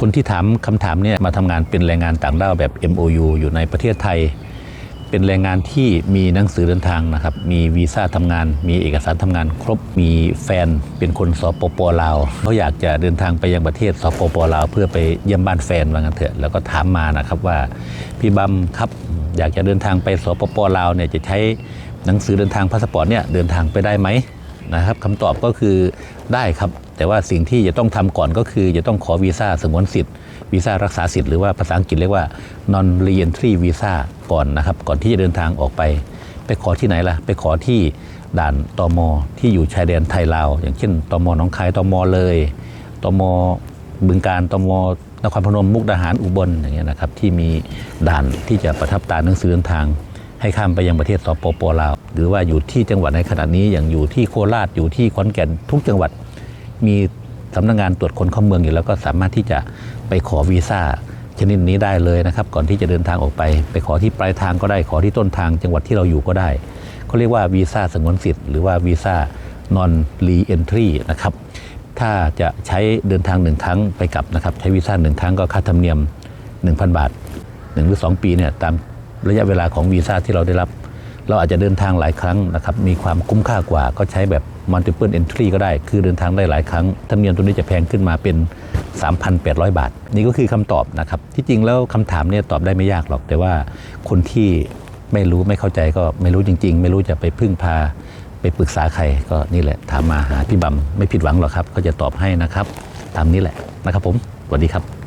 คนที่ถามคำถามเนี่ยมาทำงานเป็นแรงงานต่างด้าวแบบ MOU อยู่ในประเทศไทย เป็นแรงงานที่มีหนังสือเดินทางนะครับ มีวีซ่าทำงาน มีเอกสารทำงาน ครบ มีแฟนเป็นคนสปปลาวเขาอยากจะเดินทางไปยังประเทศสปปลาวเพื่อไปเยี่ยมบ้านแฟนว่างั้นเถอะ แล้วก็ถามมานะครับว่าพี่บัมครับอยากจะเดินทางไปสปปลาวเนี่ยจะใช้หนังสือเดินทางพาสปอร์ตเนี่ยเดินทางไปได้ไหม นะครับคำตอบก็คือได้ครับ แต่ว่าสิ่งที่จะต้องทำก่อนก็คือจะต้องขอวีซ่าสงวนสิทธิ์วีซ่ารักษาสิทธิ์หรือว่าภาษาอังกฤษเรียกว่า non reentry visa ก่อนนะครับ ก่อนที่จะเดินทางออกไป ไปขอที่ไหนล่ะ ไปขอที่ด่านตมที่อยู่ชายแดนไทยลาว อย่างเช่นตมหนองคายตมเลยตมบึงการตมนครพนมมุกดาหารอุบลอย่างเงี้ยนะครับที่มีด่านที่จะประทับตราหนังสือเดินทาง ให้ข้ามไปยังประเทศสปปลาว หรือว่าอยู่ที่จังหวัดในขณะนี้อย่างอยู่ที่โคราชอยู่ที่ขอนแก่นทุกจังหวัดมีสำนักงานตรวจคนเข้าเมืองอยู่แล้วก็สามารถที่จะไปขอวีซ่าชนิดนี้ได้เลยนะครับ ก่อนที่จะเดินทางออกไป ไปขอที่ปลายทางก็ได้ขอที่ต้นทางจังหวัดที่เราอยู่ก็ได้เขาเรียกว่าวีซ่าสงวนสิทธิ์หรือว่าวีซ่า non re-entry นะครับถ้าจะใช้เดินทางหนึ่งครั้งไปกลับนะครับ ใช้วีซ่าหนึ่งครั้งก็ค่าธรรมเนียม 1,000 บาทหนึ่งหรือสองปีเนี่ยตาม ระยะเวลาของวีซ่าที่เราได้รับ เราอาจจะเดินทางหลายครั้งนะครับมีความคุ้มค่ากว่าก็ใช้แบบ multiple entry ก็ได้ คือเดินทางได้หลายครั้งธรรมเนียมตัวนี้จะแพงขึ้นมาเป็น 3,800 บาท นี่ก็คือคำตอบนะครับที่จริงแล้วคำถามเนี่ยตอบได้ไม่ยากหรอก แต่ว่าคนที่ไม่รู้ไม่เข้าใจก็ไม่รู้จริง ๆ ไม่รู้จะไปพึ่งพาไปปรึกษาใครก็นี่แหละ ถามมาหาพี่บัมไม่ผิดหวังหรอกครับ ก็จะตอบให้นะครับ ตามนี้แหละนะครับผมสวัสดีครับ